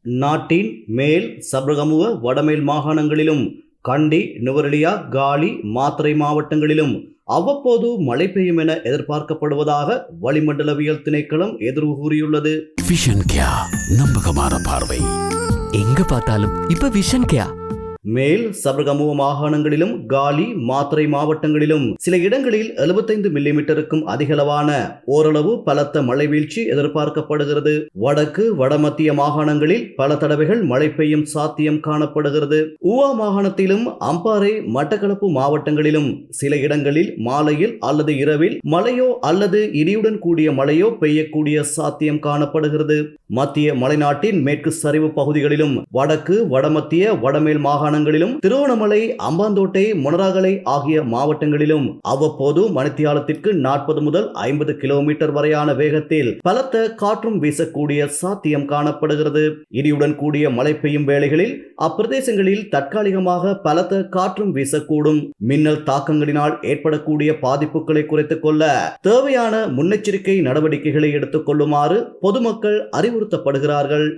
நாட்டின் மேல் சப்ரகமுவ வடமேல் மாகாணங்களிலும் கண்டி நுவரெலியா காலி மாத்திரை மாவட்டங்களிலும் அவ்வப்போது மழை பெய்யும் என எதிர்பார்க்கப்படுவதாக வளிமண்டலவியல் திணைக்களம் எதிர்வு கூறியுள்ளது. விஷன் கியா நம்பகமான பார்வை. எங்க பார்த்தாலும் இப்ப விஷன் கேயா மேல் சபரகமுவ மாகாணங்களிலும் காலி மாத்திரை மாவட்டங்களிலும் சில இடங்களில் 75 மில்லிமீட்டருக்கும் அதிகளவான ஓரளவு பலத்த மழை வீழ்ச்சி எதிர்பார்க்கப்படுகிறது. வடக்கு வடமத்திய மாகாணங்களில் பல தடவைகள் மழை பெய்யும் சாத்தியம் காணப்படுகிறது. ஊவா மாகாணத்திலும் அம்பாறை மட்டக்களப்பு மாவட்டங்களிலும் சில இடங்களில் மாலையில் அல்லது இரவில் மழையோ அல்லது இடியுடன் கூடிய மழையோ பெய்யக்கூடிய சாத்தியம் காணப்படுகிறது. மத்திய மலைநாட்டின் மேற்கு சரிவு பகுதிகளிலும் வடக்கு வடமத்திய வடமேல் மாகாண மாகாணங்களிலும் திருவண்ணாமலை அம்பாந்தோட்டை மொனராகலை ஆகிய மாவட்டங்களிலும் அவ்வப்போது மணித்தியாலத்திற்கு நாற்பது முதல் ஐம்பது கிலோமீட்டர் வரையான வேகத்தில் பலத்த காற்றும் வீசக்கூடிய சாத்தியம் காணப்படுகிறது. இடியுடன் கூடிய மழை பெய்யும் வேளைகளில் அப்பிரதேசங்களில் தற்காலிகமாக பலத்த காற்றும் வீசக்கூடும். மின்னல் தாக்கங்களினால் ஏற்படக்கூடிய பாதிப்புகளை குறைத்துக் கொள்ள தேவையான முன்னெச்சரிக்கை நடவடிக்கைகளை எடுத்துக் கொள்ளுமாறு பொதுமக்கள் அறிவுறுத்தப்படுகிறார்கள்.